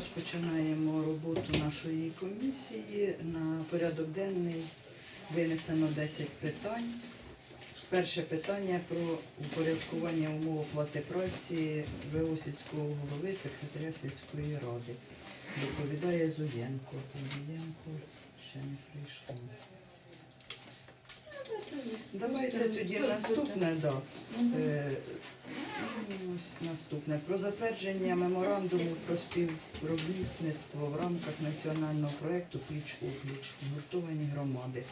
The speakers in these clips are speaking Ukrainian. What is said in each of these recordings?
Розпочинаємо роботу нашої комісії. На порядок денний винесено 10 питань. Перше питання про упорядкування умов оплати праці ВО сільського голови секретаря сільської ради. Доповідає Зуєнко. Зуєнко ще не прийшло. Давайте тоді наступне, да. Е, Ось наступне. Про затвердження меморандуму про співробітництво в рамках національного проєкту Пліч опліч гуртовані громади.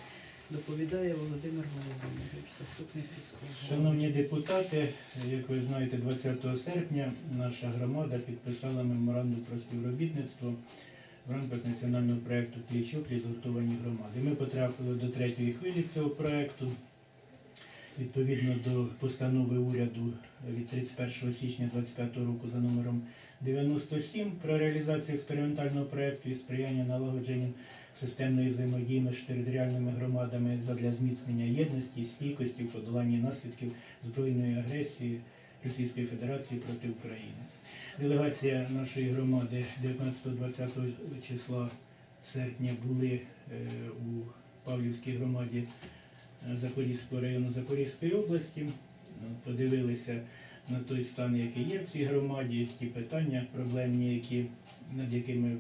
Доповідає Володимир Володимирович, заступник сільського. Шановні депутати, як ви знаєте, 20 серпня наша громада підписала меморандум про співробітництво в рамках національного проєкту Пліч-опліч згуртовані громади. Ми потрапили до третьої хвилі цього проєкту. Відповідно до постанови уряду від 31 січня 2025 року за номером 97 про реалізацію експериментального проєкту і сприяння налагодженню системної взаємодії між територіальними громадами задля зміцнення єдності, стійкості в подоланні наслідків збройної агресії Російської Федерації проти України. Делегація нашої громади 19-20 числа серпня були е, у Павлівській громаді Запорізького району Запорізької області. Е, Подивилися на той стан, який є в цій громаді, ті питання проблемні, які, над якими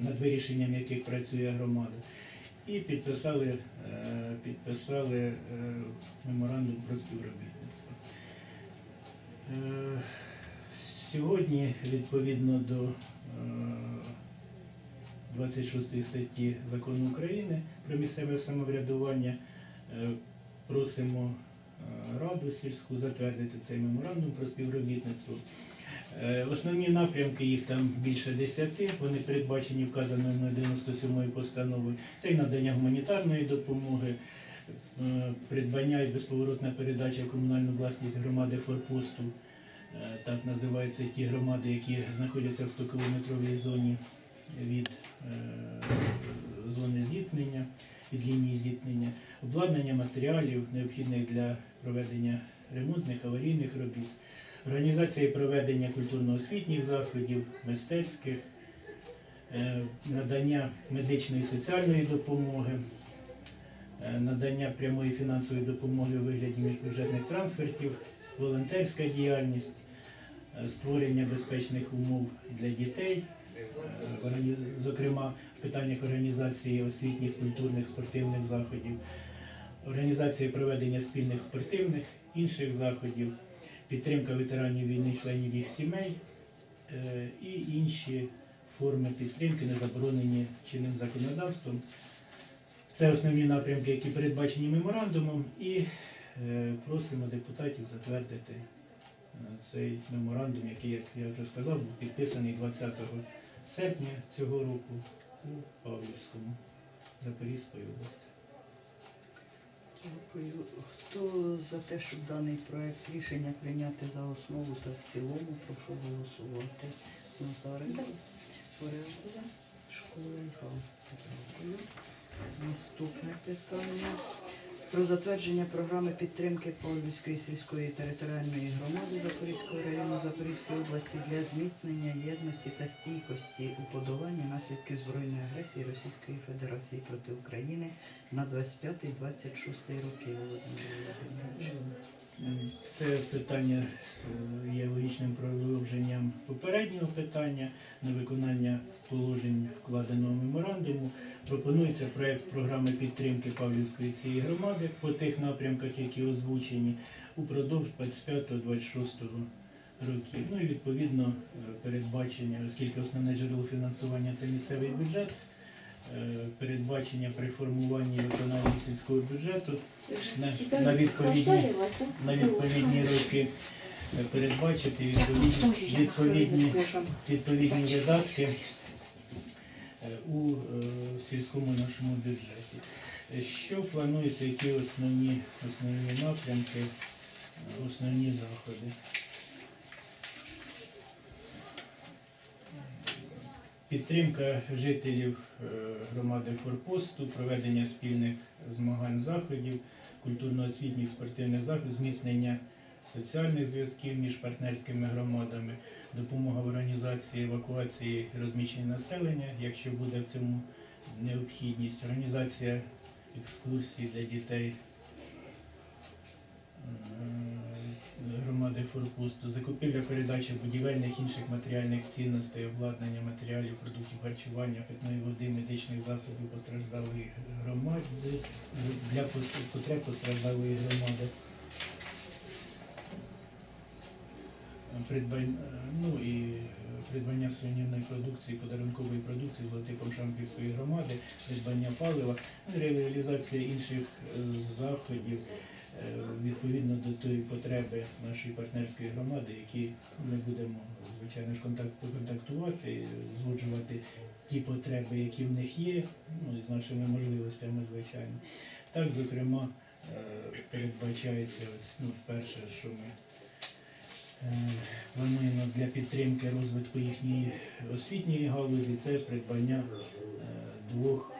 над вирішенням яких працює громада. І підписали, е, підписали меморандум про співробітництво. Е, Сьогодні, відповідно до е, 26 статті Закону України про місцеве самоврядування, е, просимо е, Раду сільську затвердити цей меморандум про співробітництво. Е, Основні напрямки, їх там більше десяти, вони передбачені вказаною на 97 постановою. Це і надання гуманітарної допомоги, е, придбання і безповоротна передача в комунальну власність громади форпосту. Е, Так називаються ті громади, які знаходяться в 100-кілометровій зоні від е, зони зіткнення, від лінії зіткнення, обладнання матеріалів, необхідних для проведення ремонтних аварійних робіт, організація і проведення культурно-освітніх заходів, мистецьких, е, надання медичної і соціальної допомоги, надання прямої фінансової допомоги у вигляді міжбюджетних трансфертів, волонтерська діяльність, створення безпечних умов для дітей, е, зокрема в питаннях організації освітніх, культурних, спортивних заходів, організації проведення спільних спортивних, інших заходів, підтримка ветеранів війни, членів їх сімей е, і інші форми підтримки, не заборонені чинним законодавством. Це основні напрямки, які передбачені меморандумом, і е, просимо депутатів затвердити е, цей меморандум, який, як я вже сказав, був підписаний 20 серпня цього року у Павлівському Запорізької області. Дякую. Хто за те, щоб даний проект рішення прийняти за основу та в цілому, прошу голосувати. Назаренко. Порядок. Школа. Дякую. Наступне питання. Про затвердження програми підтримки польської сільської територіальної громади Запорізького району Запорізької області для зміцнення єдності та стійкості у подоланні наслідків збройної агресії Російської Федерації проти України на 25-26 роки. Це питання е, є логічним продовженням попереднього питання на виконання положень вкладеного меморандуму. Пропонується проект програми підтримки Павлівської цієї громади по тих напрямках, які озвучені упродовж 25-26 років. Ну і відповідно е, передбачення, оскільки основне джерело фінансування це місцевий бюджет, передбачення при формуванні і виконанні сільського бюджету на, на відповідні на відповідні роки е, передбачити відповідні, відповідні, відповідні видатки е, у е, сільському нашому бюджеті. Е, Що планується, які основні, основні напрямки, е, основні заходи? Підтримка жителів е, громади Форпосту, проведення спільних змагань заходів, культурно-освітніх спортивних заходів, зміцнення соціальних зв'язків між партнерськими громадами, допомога в організації евакуації розміщення населення, якщо буде в цьому необхідність, організація екскурсій для дітей громади Форпусту, закупівля передача будівельних інших матеріальних цінностей, обладнання матеріалів, продуктів харчування, питної води, медичних засобів постраждалої громади для потреб постраждалої громади. Придбання, ну і придбання сувенірної продукції, подарункової продукції логотипом Шамківської громади, придбання палива, реалізація інших заходів відповідно до тої потреби нашої партнерської громади, які ми будемо, звичайно ж, контактувати, згоджувати ті потреби, які в них є, ну, і з нашими можливостями, звичайно. Так, зокрема, е, передбачається ось, ну, перше, що ми е, плануємо для підтримки розвитку їхньої освітньої галузі, це придбання е, двох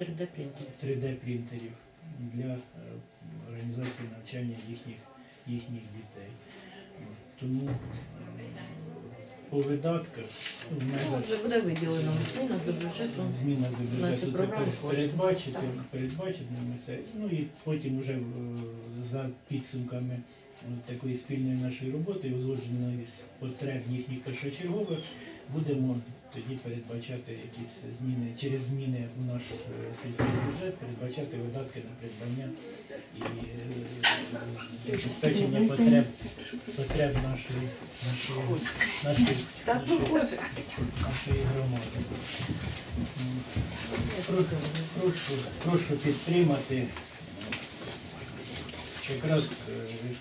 е, 3D принтер. 3D принтерів для е, організації навчання їхніх, їхніх дітей. Тому е, по видатках в Ну, межах вже буде виділено зміна до бюджету. зміна до бюджету це передбачити, передбачити ми це. Ну і потім вже е, за підсумками такої спільної нашої роботи, узгодженої з потреб їхніх першочергових, будемо тоді передбачати якісь зміни через зміни у наш е, сільський бюджет, передбачати видатки на придбання і е, забезпечення потреб потреб нашої нашої нашої, нашої, громади. Прошу, прошу, прошу підтримати якраз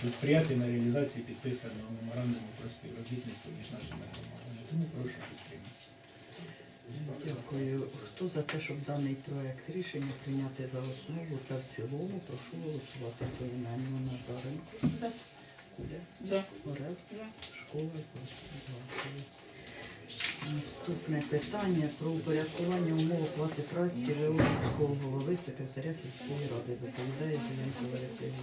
е, сприяти на реалізації підписаного меморандуму про співробітництво між нашими громадами. Тому прошу підтримати. Дякую. Хто за те, щоб даний проект рішення прийняти за основу та в цілому, прошу голосувати поіменно Назаренко. За. Куля. За. Орел. Школа за. Дякую. Наступне питання про упорядкування умов оплати праці Леонівського голови секретаря сільської ради. Доповідає Зеленко Лариса.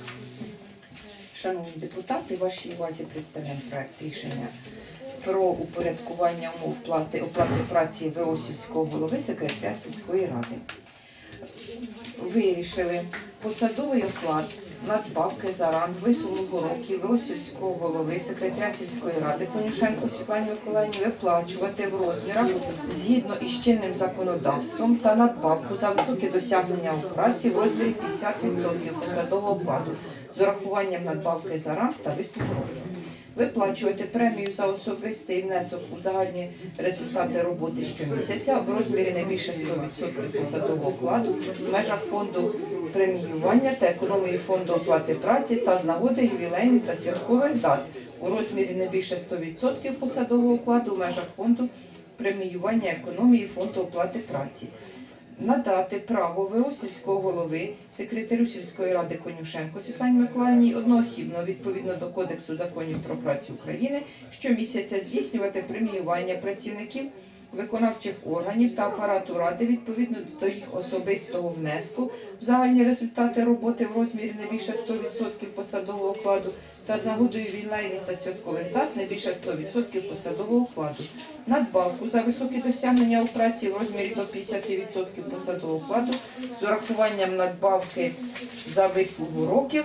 Шановні депутати, вашій увазі представляємо проект рішення про упорядкування умов плати оплати праці ВО голови секретаря сільської ради. Вирішили посадовий оклад надбавки за ранг вислугу років ВО голови секретаря сільської ради Конюшенко Світлані Миколаївні виплачувати в розмірах згідно із чинним законодавством та надбавку за високі досягнення у праці в розмірі 50% посадового окладу з урахуванням надбавки за ранг та вислугу років. Виплачувати премію за особистий внесок у загальні результати роботи щомісяця в розмірі не більше 100% посадового окладу в межах фонду преміювання та економії фонду оплати праці та з нагоди ювілейних та святкових дат. У розмірі не більше 100% посадового окладу в межах фонду преміювання економії фонду оплати праці надати право ВО сільського голови, секретарю сільської ради Конюшенко Світлані Миколаївні одноосібно відповідно до Кодексу законів про працю України щомісяця здійснювати преміювання працівників виконавчих органів та апарату ради відповідно до їх особистого внеску. В загальні результати роботи в розмірі не більше 100% посадового окладу. Та з нагодою ювілейних та святкових дат не більше 100% посадового окладу. Надбавку за високі досягнення у праці в розмірі до 50% посадового окладу з урахуванням надбавки за вислугу років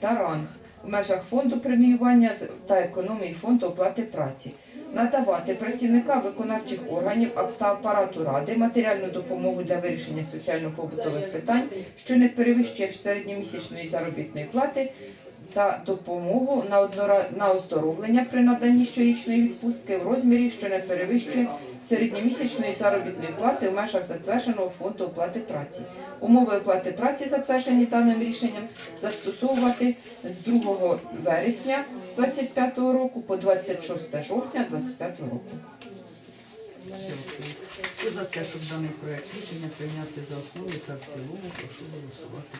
та ранг в межах фонду преміювання та економії фонду оплати праці. Надавати працівникам виконавчих органів та апарату ради матеріальну допомогу для вирішення соціально-побутових питань, що не перевищує середньомісячної заробітної плати, та допомогу на, однора... на оздоровлення при наданні щорічної відпустки в розмірі, що не перевищує середньомісячної заробітної плати в межах затвердженого фонду оплати праці. Умови оплати праці, затверджені даним рішенням, застосовувати з 2 вересня 2025 року по 26 жовтня 2025 року. Хто за те, щоб даний проект рішення прийняти за основу та в цілому, прошу голосувати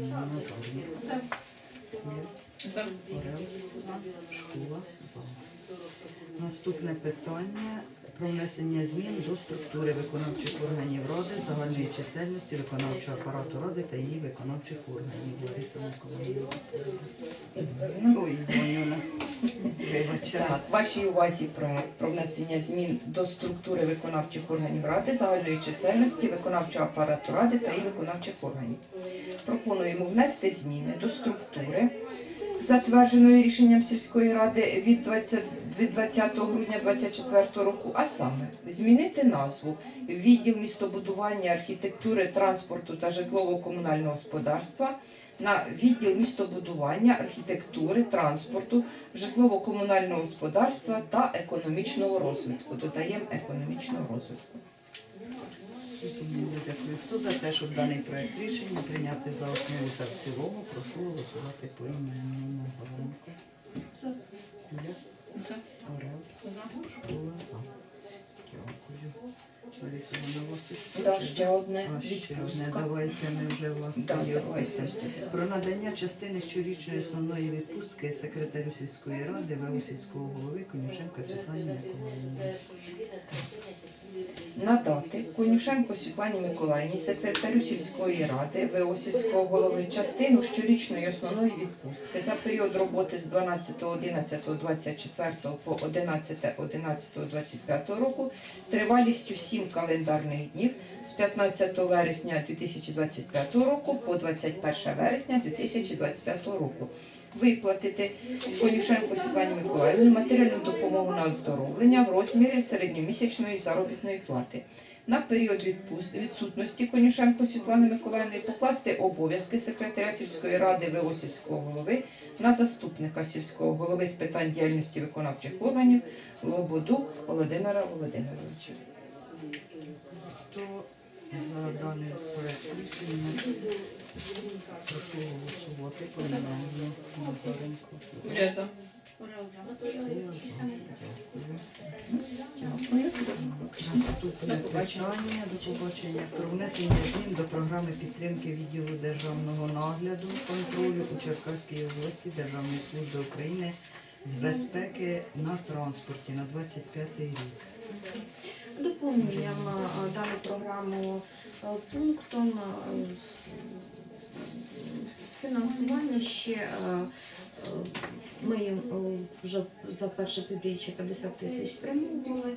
Назаренко. За. Орел. Школа. За. Наступне питання про внесення змін до структури виконавчих органів Ради, загальної чисельності виконавчого апарату Ради та її виконавчих органів. Лариса Миколаївна. Так, вашій увазі проект про внесення змін до структури виконавчих органів Ради, загальної чисельності виконавчого апарату Ради та її виконавчих органів. Пропонуємо внести зміни до структури, затвердженої рішенням сільської ради від 20, від 20 грудня 2024 року, а саме змінити назву відділ містобудування, архітектури, транспорту та житлово-комунального господарства на відділ містобудування, архітектури, транспорту, житлово-комунального господарства та економічного розвитку. Додаємо економічного розвитку. Хто за те, щоб даний проект рішення прийняти за основу та в цілому, прошу голосувати по Назаренко. За. Куля. За. Орел. Школа. За. Дякую. Лариса, вона у вас усе Да, вже? ще одне А, ще одне. відпустка. Давайте ми вже власне давайте. відпустимо. Про надання частини щорічної основної відпустки секретарю сільської ради ВУ сільського голови Конюшенко Світлані Миколаївні. Надати Конюшенко Світлані Миколаївні, секретарю сільської ради, ВО сільського голови, частину щорічної основної відпустки за період роботи з 12.11.24 по 11.11.25 року тривалістю 7 календарних днів з 15 вересня 2025 року по 21 вересня 2025 року. Виплатити Конюшенко Світлані Миколаївні матеріальну допомогу на оздоровлення в розмірі середньомісячної заробітної плати. На період відсутності Конюшенко Світлани Миколаївни покласти обов'язки секретаря сільської ради ВО сільського голови на заступника сільського голови з питань діяльності виконавчих органів Лободу Володимира Володимировича. Хто за даний проект рішення? Прошу голосувати по іменному Назаренко. Уряза. Дякую. Наступне питання до побачення про внесення змін до програми підтримки відділу державного нагляду контролю у Черкаській області Державної служби України з безпеки на транспорті на 25 рік. Доповнюємо е, дану програму е, пунктом е, фінансування ще ми вже за перше півріччя 50 тисяч спрямовували.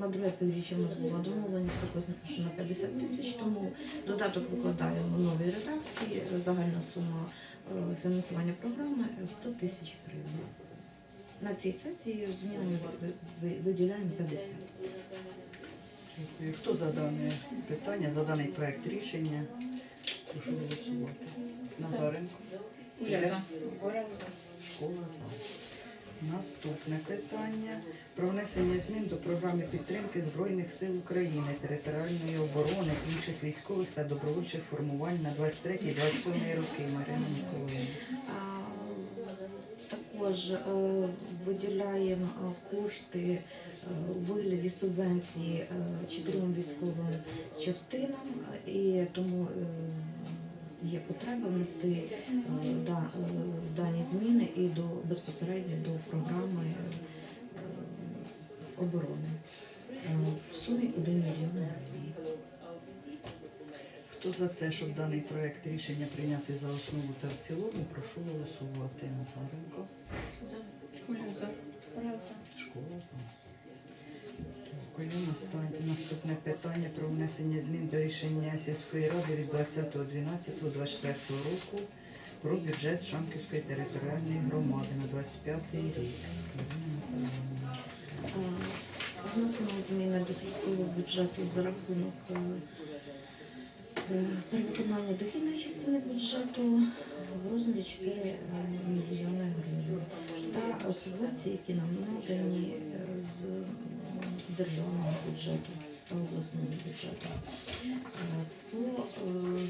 На друге півріччя у нас була домовленість що на 50 тисяч, тому додаток викладаємо в новій редакції. Загальна сума фінансування програми е, 100 тисяч гривень. На цій сесії ви- ви- виділяємо 50. Хто за дане питання, за даний проект рішення? Прошу голосувати. Назаренко. Уряза. Школа за. Наступне питання про внесення змін до програми підтримки Збройних сил України, територіальної оборони, інших військових та добровольчих формувань на 23-27 роки. Марина Миколаївна. Також е, виділяємо е, кошти е, у вигляді субвенції чотирьом військовим частинам, і тому є потреба внести да- дані зміни і до безпосередньо до програми оборони в сумі 1 мільйон гривень. Хто за те, щоб даний проект рішення прийняти за основу та в цілому, прошу голосувати. Назаренко. Школа за. Дякую. Настань- Наступне питання про внесення змін до рішення сільської ради від 20.12.24 року про бюджет Шамківської територіальної громади на 25 рік. Е, Вносимо зміни до сільського бюджету за рахунок е, перевиконання дохідної частини бюджету в розмірі 4 мільйони гривень та субвенції, які нам надані е, з державного бюджету та обласного бюджету. Е, По е,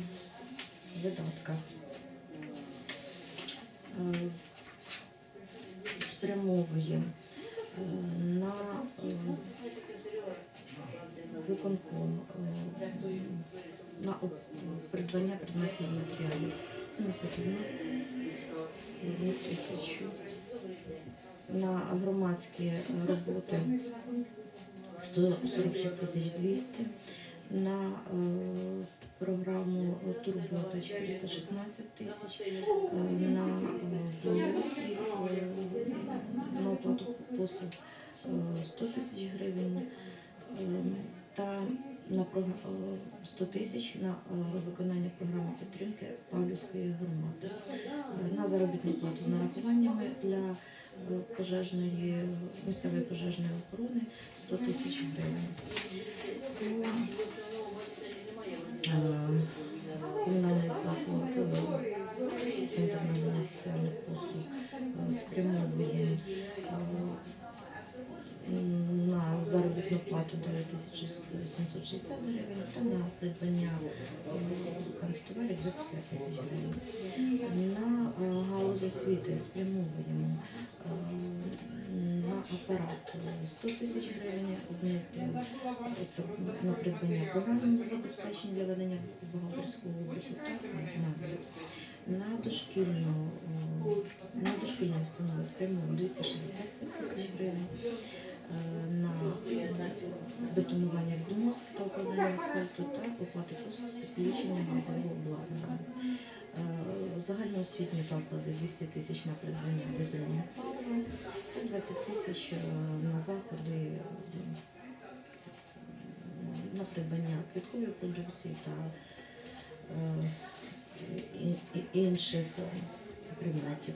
видатках спрямовуємо е, на виконком на придбання предметів матеріалів 71 одну тисячу. На громадські роботи 146 тисяч 200. На е, програму Турбота 416 тисяч. Е, на е, благоустрій, на оплату послуг е, 100 тисяч гривень. Та на прог- е, 100 тисяч на е, виконання програми підтримки Павлівської громади. Е, На заробітну плату з нарахуваннями для пожежної місцевої пожежної охорони 100 тисяч гривень. Комунальний заклад Центр соціальних послуг спрямовує заробітну плату 9760 гривень та на придбання е, 25 тисяч гривень. На е, галузь освіти спрямовуємо е, на апарат е, 100 тисяч гривень, з них це на придбання програмного забезпечення для ведення бухгалтерського обліку та. На дошкільну, на дошкільну установу спрямовуємо 265 тисяч гривень. На бетонування донос та укладання асфальту та оплати послуг з підключення газового обладнання. Е, Загальноосвітні заклади 200 тисяч на придбання дизельного палива та 20 тисяч е, на заходи на придбання квіткової продукції та е, інших предметів.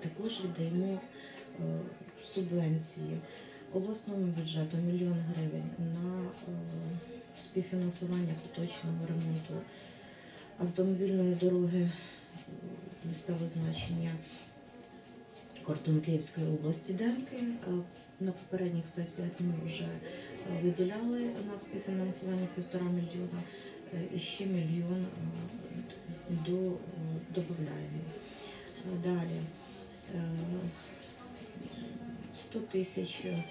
Також віддаємо субвенції обласному бюджету мільйон гривень на е, співфінансування поточного ремонту автомобільної дороги е, місцевого значення Кордон Київської області Демки. Е, На попередніх сесіях ми вже е, виділяли на співфінансування півтора мільйона е, і ще мільйон е, до, е, додаємо. Е, Далі е, 100 тисяч е,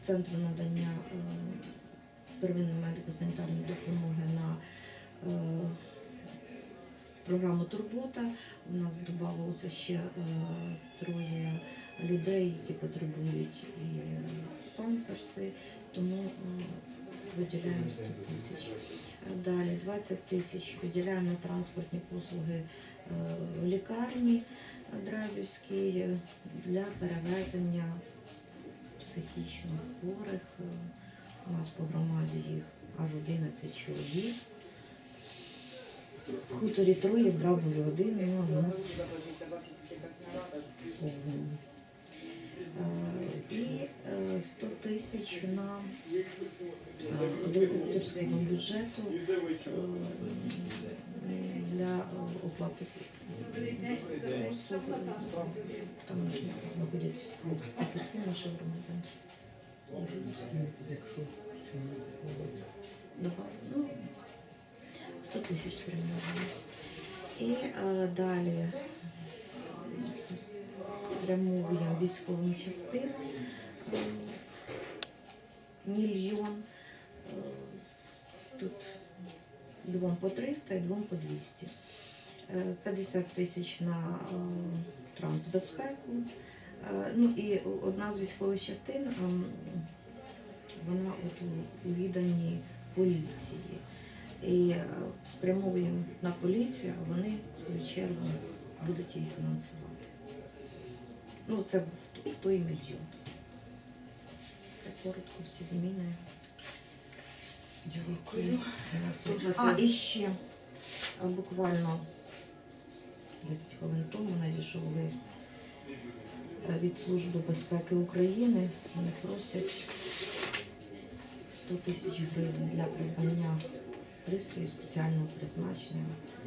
центру надання е, первинної медико-санітарної допомоги на е, програму Турбота. У нас додавалося ще троє людей, які потребують і памперси, тому виділяємо 100 тисяч. Далі 20 тисяч виділяємо на транспортні послуги в лікарні Драбівській для перевезення психічно хворих. Е, У нас по громаді їх аж 11 чоловік. В хуторі троє, в Драбові один, ну а в нас повно. Е, І е, 100 тисяч на великокуторського бюджету е, для е, оплати послуг. Там знаходяться такі суми, що громадян. Якщо ну, 100 тисяч спрямовано. І е, далі спрямовуємо військовим частинам е, мільйон. Е, тут двом по 300 і двом по 200. Е, 50 тисяч на е, трансбезпеку. Е, ну і одна з військових частин, вона от у- відданні поліції. І е, спрямовуємо на поліцію, а вони в свою чергу будуть її фінансувати. Ну, це в той мільйон. Це коротко всі зміни. Дякую. А, і ще е, буквально 10 хвилин тому надійшов лист е, від Служби безпеки України. Вони просять 100 тисяч гривень для придбання пристроїв спеціального призначення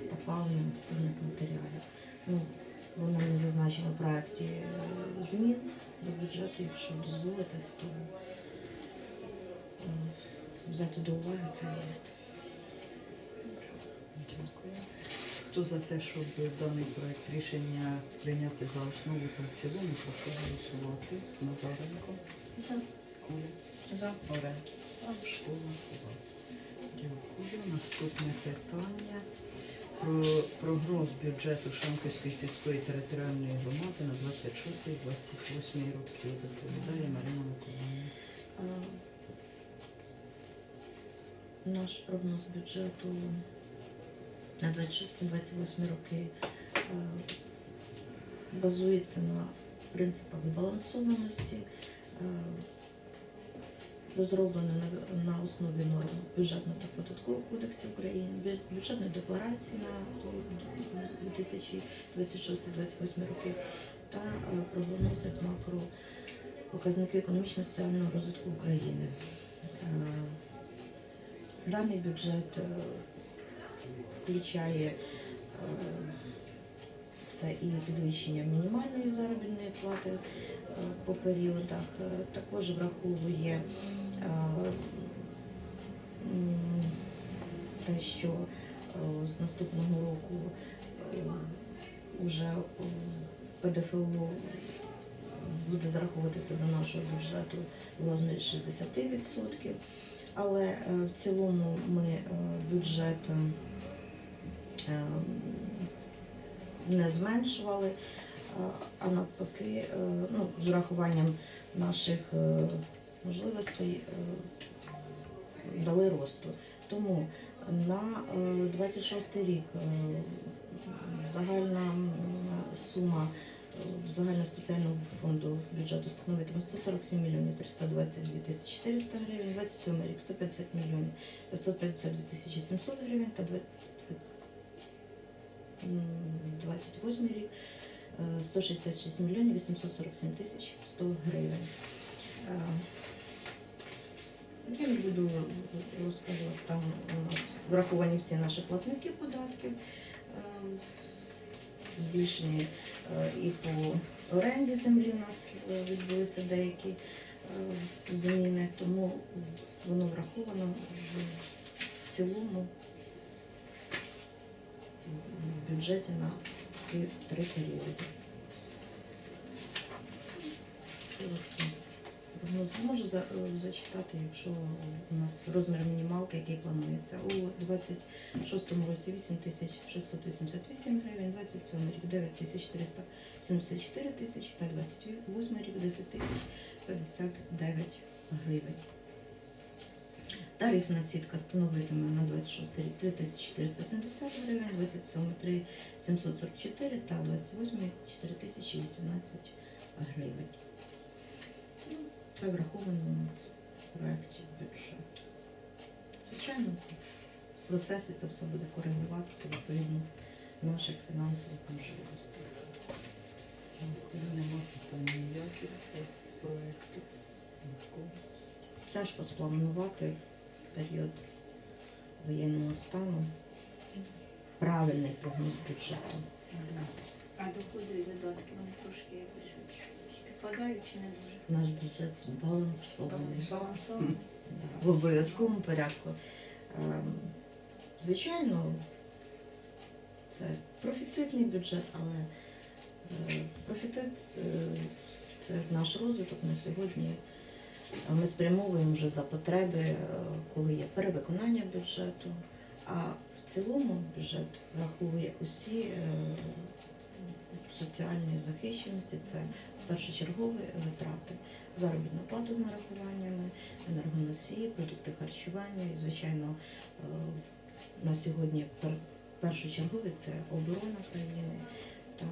та палення мастильних матеріалів. Ну, воно не зазначено в проєкті е, змін до бюджету, якщо дозволите, то взяти до уваги цей лист. Дякую. Хто за те, щоб даний проект рішення прийняти за основу та в цілому, прошу голосувати. Назаренко. Коля. За. Орел. Школа. За. Дякую. Наступне питання про прогноз бюджету Шамківської сільської територіальної громади на 26-28 роки. Доповідає Марина Миколаївна. Наш прогноз бюджету на 26-28 роки е, базується на принципах збалансованості, е, розроблено на, основі норм бюджетного та податкового кодексу України, бюджетної декларації на 2026-2028 роки та е, прогнозних макро показники економічно-соціального розвитку України. Даний бюджет е, включає е, це і підвищення мінімальної заробітної плати е, по періодах, також враховує те, що з наступного року вже ПДФО буде зараховуватися до нашого бюджету в розмірі 60%. Але е, в цілому ми е, бюджет е, не зменшували, а навпаки, ну, з урахуванням наших можливостей дали росту. Тому на е, 26 рік загальна сума загального спеціального фонду бюджету становитиме 147 мільйонів 322 тисячі 400 гривень, 27 рік 150 мільйонів 552 тисячі 700 гривень та 28 рік е, 166 мільйонів 847 тисяч 100 гривень. Е, Я не буду розказувати, там у нас враховані всі наші платники податків, е, збільшені е, і по оренді землі у нас е, відбулися деякі е, зміни, тому воно враховано в цілому в бюджеті на ці три періоди. Ну, Можу за- зачитати, якщо у нас розмір мінімалки, який планується. У 26-му році 8 тисяч 688 гривень, 27 рік 9 тисяч 374 тисячі та 28 рік 10 тисяч 59 гривень. Тарифна сітка становитиме на 26 рік 3470 гривень, 27 3 744 та 28 4018 гривень. Це враховано у нас в проєкті бюджету. Звичайно, в процесі це все буде коригуватися відповідно наших фінансових можливостей. Нема питань ніяких. Нікого. Тяжко спланувати в період воєнного стану правильний прогноз бюджету. А доходи і видатки вони трошки якось співпадають чи не дуже? Наш бюджет збалансований. Збалансований. Да, в обов'язковому порядку. Ем, Звичайно, це профіцитний бюджет, але е, профіцит е, це наш розвиток на сьогодні. Ми спрямовуємо вже за потреби, е, коли є перевиконання бюджету. А в цілому бюджет враховує усі е, соціальні захищеності, це першочергові витрати, заробітна плата з нарахуваннями, енергоносії, продукти харчування. І, звичайно, е, на сьогодні першочергові це оборона країни та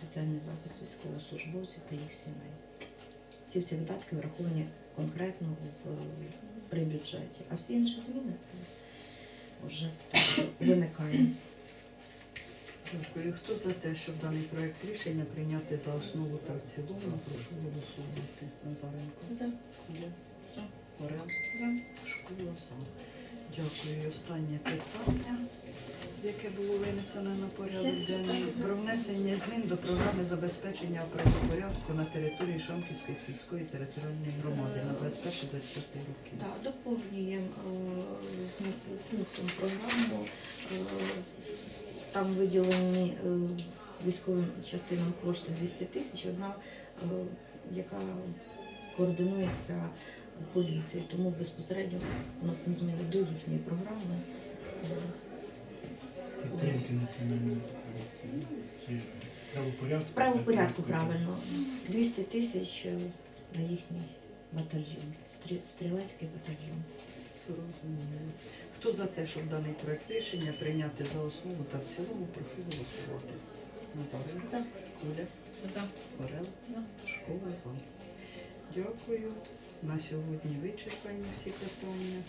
соціальний захист військовослужбовців та їх сімей. Ці всі видатки враховані конкретно е, при бюджеті, а всі інші зміни це вже виникає. Дякую. Хто за те, щоб даний проект рішення прийняти за основу та в цілому, прошу голосувати. Назаренко. За. За. Орел. За. Школа за. Дякую. І останнє питання, яке було винесено на порядок денний. Про внесення змін до програми забезпечення правопорядку на території Шамківської сільської територіальної громади на 21-25 роки. Так, доповнюємо е, з пунктом програму. Там виділені е, військовим частинам кошти 200 тисяч, одна, е, яка координується поліцією, тому безпосередньо вносимо зміни до їхньої програми. Підтримки національної поліції. Правопорядку? Правопорядку правильно. 200 тисяч е, на їхній батальйон, стрілецький батальйон. Хто за те, щоб даний проект рішення прийняти за основу та в цілому, прошу голосувати. Назарин. За. Куля. За. Орел. Школа за. Дякую. На сьогодні вичерпані всі питання.